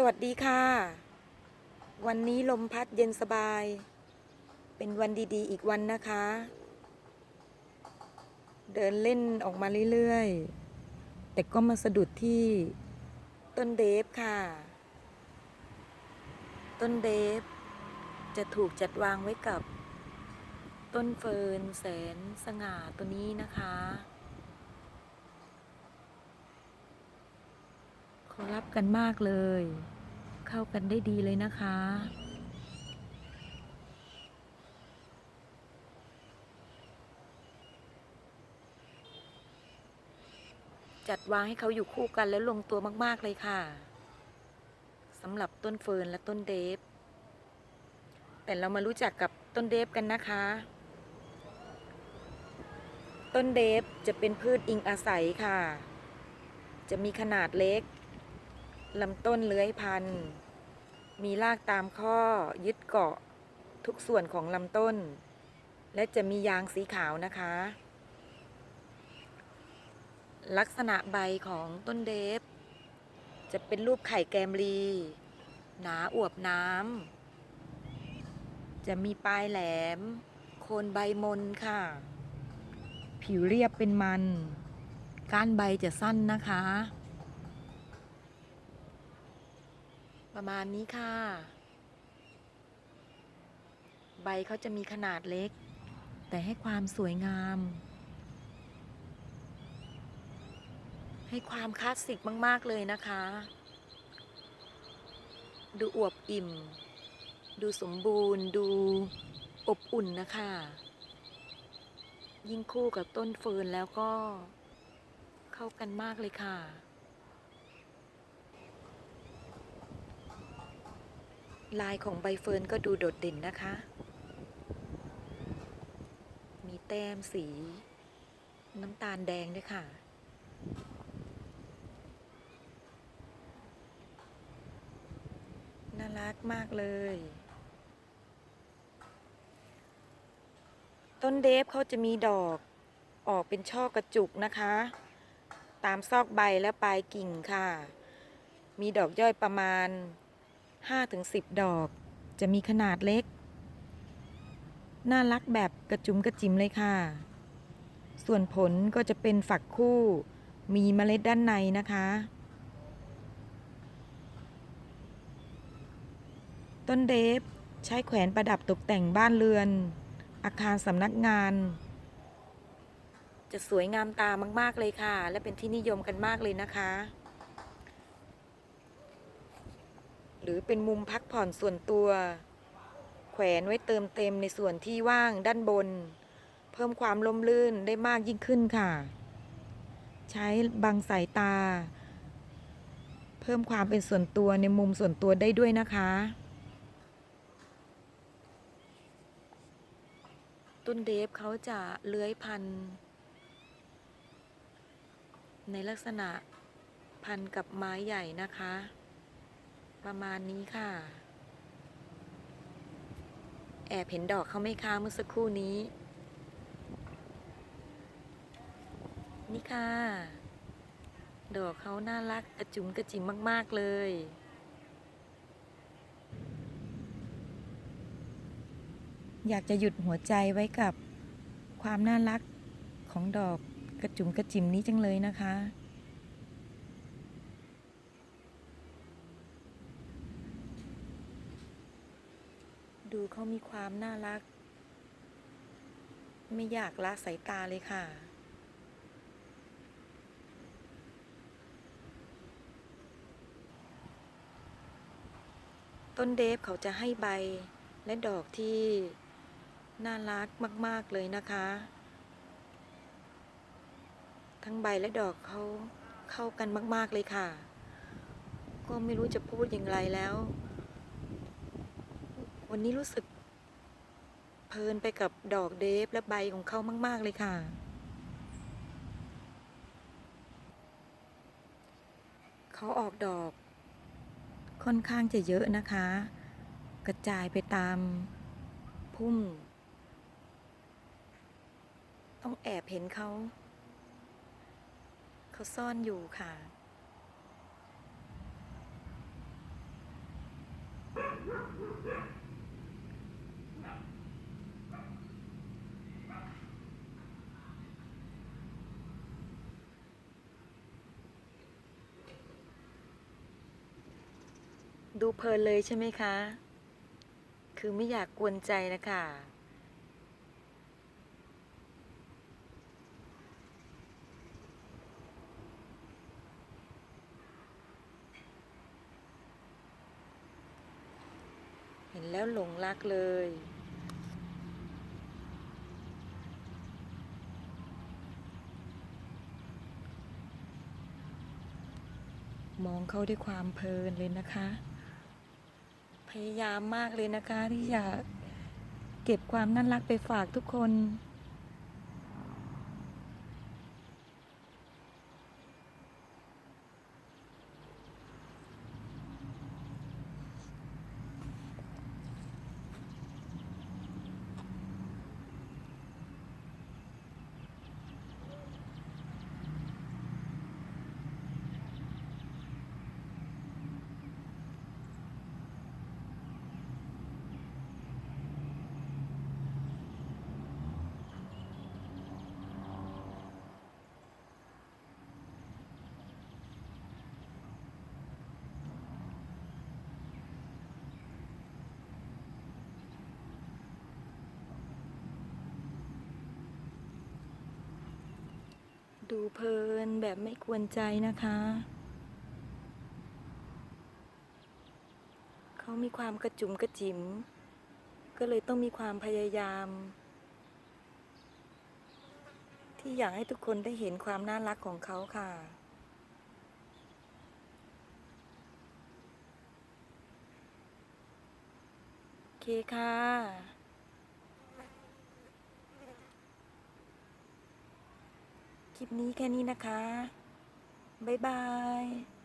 สวัสดีค่ะ วันนี้ลมพัดเย็นสบาย เป็นวันดีๆ อีกวันนะคะ เดินเล่นออกมาเรื่อยๆ แต่ก็มาสะดุดที่ต้นเดฟค่ะ ต้นเดฟ จะถูกจัดวางไว้กับ ต้นเฟิร์นแสนสง่าตัวนี้นะคะ เขารับกันมากเลย เข้ากันได้ดีเลยนะคะ จัดวางให้เขาอยู่คู่กันแล้วลงตัวมาก ๆ เลยค่ะสำหรับต้นเฟิร์นและต้นเดฟ แต่เรามารู้จักกับต้นเดฟกันนะคะ ต้นเดฟจะเป็นพืชอิงอาศัยค่ะ จะมีขนาดเล็ก ลำต้นเลื้อยพันธุ์มีรากตามข้อยึดเกาะทุกส่วนของลำต้น และจะมียางสีขาวนะคะ ลักษณะใบของต้นเดฟ จะเป็นรูปไข่แกมลี หนาอวบน้ำ จะมีปลายแหลม โคนใบมนค่ะ ผิวเรียบเป็นมัน ก้านใบจะสั้นนะคะ ประมาณนี้ค่ะ ใบเขาจะมีขนาดเล็ก แต่ให้ความสวยงาม ให้ความคลาสสิกมาก ๆ เลยนะคะ ดูอวบอิ่ม ดูสมบูรณ์ ดูอบอุ่นนะคะ ยิ่งคู่กับต้นเฟิร์นแล้วก็เข้ากันมากเลยค่ะ ลายของใบเฟิร์นก็ดูโดดเด่นนะคะ มีแต้มสี น้ำตาลแดงด้วยค่ะ น่ารักมากเลย ต้นเดฟเขาจะมีดอกออกเป็นช่อกระจุกนะคะ ตามซอกใบและปลายกิ่งค่ะ มีดอกย่อยประมาณ 5-10 ดอก จะมีขนาดเล็ก น่ารักแบบกระจุมกระจิมเลยค่ะ ส่วนผลก็จะเป็นฝักคู่ มีเมล็ดด้านในนะคะ ต้นเดฟใช้แขวนประดับตกแต่งบ้านเรือน อาคารสำนักงาน จะสวยงามตามาก ๆ เลยค่ะ และเป็นที่นิยมกันมากเลยนะคะ ห รือเป็นมุมพักผ่อนส่วนตัว แขวนไว้เติมเต็มในส่วนที่ว่างด้านบน เพิ่มความล่มลื่นได้มากยิ่งขึ้นค่ะ ใช้บังสายตา เพิ่มความเป็นส่วนตัวในมุมส่วนตัวได้ด้วยนะคะต้นเดฟเขาจะเลื้อยพัน ในลักษณะพันกับไม้ใหญ่นะคะ ประมาณนี้ค่ะ แอบเห็นดอกเขาไม่ค้าเมื่อสักครู่นี้ นี่ค่ะ ดอกเขาน่ารักกระจุ๋มกระจิ๋มมาก ๆ เลยอยากจะหยุดหัวใจไว้กับความน่ารักของดอกกระจุ๋มกระจิ๋มนี้จังเลยนะคะ ดูเขามีความน่ารัก ไม่อยากละสายตาเลยค่ะ ต้นเดฟเขาจะให้ใบและดอกที่น่ารักมาก ๆ เลยนะคะ ทั้งใบและดอกเขาเข้ากันมาก ๆ เลยค่ะ ก็ไม่รู้จะพูดอย่างไรแล้ว วันนี้รู้สึก เพลินไปกับดอกเดฟและใบของเขามาก ๆ เลยค่ะ เขาออกดอก ค่อนข้างจะเยอะนะคะ กระจายไปตามพุ่ม ต้องแอบเห็นเขา เขาซ่อนอยู่ค่ะ ดูเพลินเลยใช่ไหมคะ คือไม่อยากกวนใจนะคะ เห็นแล้วหลงรักเลย มองเขาด้วยความเพลินเลยนะคะ พยายามมากเลยนะคะที่จะเก็บความน่ารักไปฝากทุกคน ดูเพลินแบบไม่กวนใจนะคะ เขามีความกระจุมกระจิ๋มก็เลยต้องมีความพยายาม ที่อยากให้ทุกคนได้เห็นความน่ารักของเขาค่ะโอเคค่ะ ลิปนี้แค่นี้นะคะ บ๊ายบาย